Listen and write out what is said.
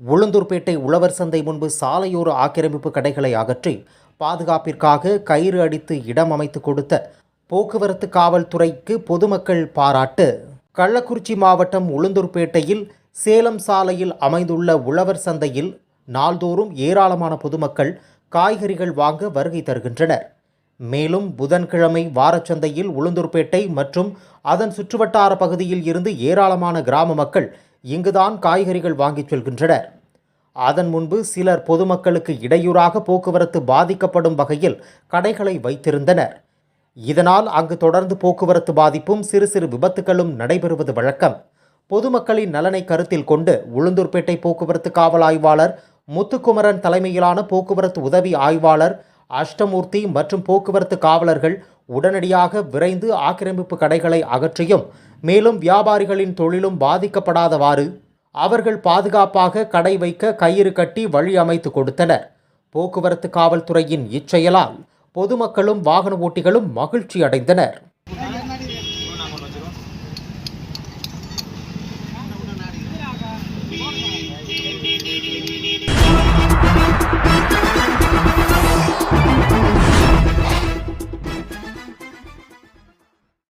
உளுந்தூர்பேட்டை உழவர் சந்தை முன்பு சாலையோர ஆக்கிரமிப்பு கடைகளை அகற்றி பாதுகாப்பிற்காக கயிறு அடித்து இடம் அமைத்து கொடுத்த போக்குவரத்து காவல்துறைக்கு பொதுமக்கள் பாராட்டு. கள்ளக்குறிச்சி மாவட்டம் உளுந்தூர்பேட்டையில் சேலம் சாலையில் அமைந்துள்ள உழவர் சந்தையில் நாள்தோறும் ஏராளமான பொதுமக்கள் காய்கறிகள் வாங்க வருகை தருகின்றனர். மேலும் புதன்கிழமை வாரச்சந்தையில் உளுந்தூர்பேட்டை மற்றும் அதன் சுற்றுவட்டார பகுதியில் இருந்து ஏராளமான கிராம மக்கள் இங்குதான் காய்கறிகள் வாங்கிச் செல்கின்றனர். அதன் முன்பு சிலர் பொதுமக்களுக்கு இடையூறாக போக்குவரத்து பாதிக்கப்படும் வகையில் கடைகளை வைத்திருந்தனர். இதனால் அங்கு தொடர்ந்து போக்குவரத்து பாதிப்பும் சிறு சிறு விபத்துகளும் நடைபெறுவது வழக்கம். பொதுமக்களின் நலனை கருத்தில் கொண்டு உளுந்தூர்பேட்டை போக்குவரத்து காவல் ஆய்வாளர் முத்துக்குமரன் தலைமையிலான போக்குவரத்து உதவி ஆய்வாளர் அஷ்டமூர்த்தி மற்றும் போக்குவரத்து காவலர்கள் உடனடியாக விரைந்து ஆக்கிரமிப்பு கடைகளை அகற்றியும் மேலும் வியாபாரிகளின் தொழிலும் பாதிக்கப்படாதவாறு அவர்கள் பாதுகாப்பாக கடை வைக்க கயிறு கட்டி வழி அமைத்து கொடுத்தனர். போக்குவரத்து காவல்துறையின் இச்செயலால் பொதுமக்களும் வாகன ஓட்டிகளும் மகிழ்ச்சி அடைந்தனர்